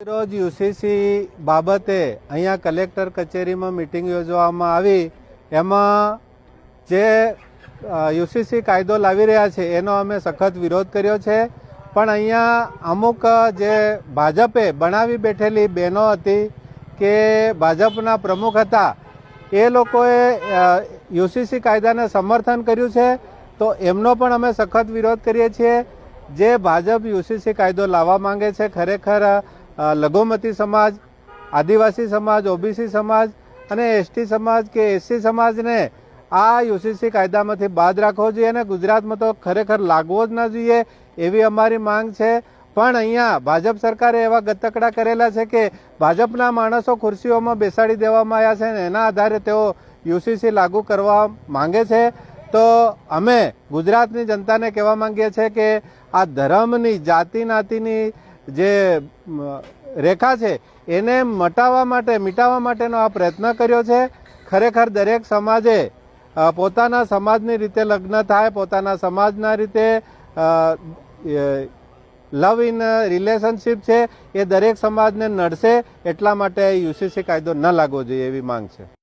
રોજ યુસીસી બાબતે અહીંયા કલેક્ટર કચેરીમાં મિટિંગ યોજવામાં આવી. એમાં જે યુસીસી કાયદો લાવી રહ્યા છે, એનો અમે સખત વિરોધ કર્યો છે. પણ અહીંયા અમુક, જે ભાજપે બનાવી બેઠેલી બહેનો હતી કે ભાજપના પ્રમુખ હતા, એ લોકોએ યુસીસી કાયદાને સમર્થન કર્યું છે. તો એમનો પણ અમે સખત વિરોધ કરીએ છીએ. જે ભાજપ યુસીસી કાયદો લાવવા માંગે છે, ખરેખર લઘુમતી સમાજ, આદિવાસી સમાજ, ઓબીસી સમાજ અને એસટી સમાજ કે એસસી સમાજને આ યુસીસી કાયદામાંથી બાદ રાખવો જોઈએ અને ગુજરાતમાં તો ખરેખર લાગવો જ ન જોઈએ એવી અમારી માંગ છે. પણ અહીંયા ભાજપ સરકારે એવા ગતકડા કરેલા છે કે ભાજપના માણસો ખુરશીઓમાં બેસાડી દેવામાં આવ્યા છે ને એના આધારે તેઓ યુસીસી લાગુ કરવા માંગે છે. તો અમે ગુજરાતની જનતાને કહેવા માંગીએ છીએ કે આ ધર્મની જાતિ નાતિની જે રેખા છે, એને મટાવવા માટે, મિટાવવા માટેનો આ પ્રયત્ન કર્યો છે. ખરેખર દરેક સમાજે પોતાના સમાજની રીતે લગ્ન થાય, પોતાના સમાજના રીતે લવ ઇન રિલેશનશીપ છે, એ દરેક સમાજને નડશે, એટલા માટે યુસીસી કાયદો ન લાગવો જોઈએ એવી માંગ છે.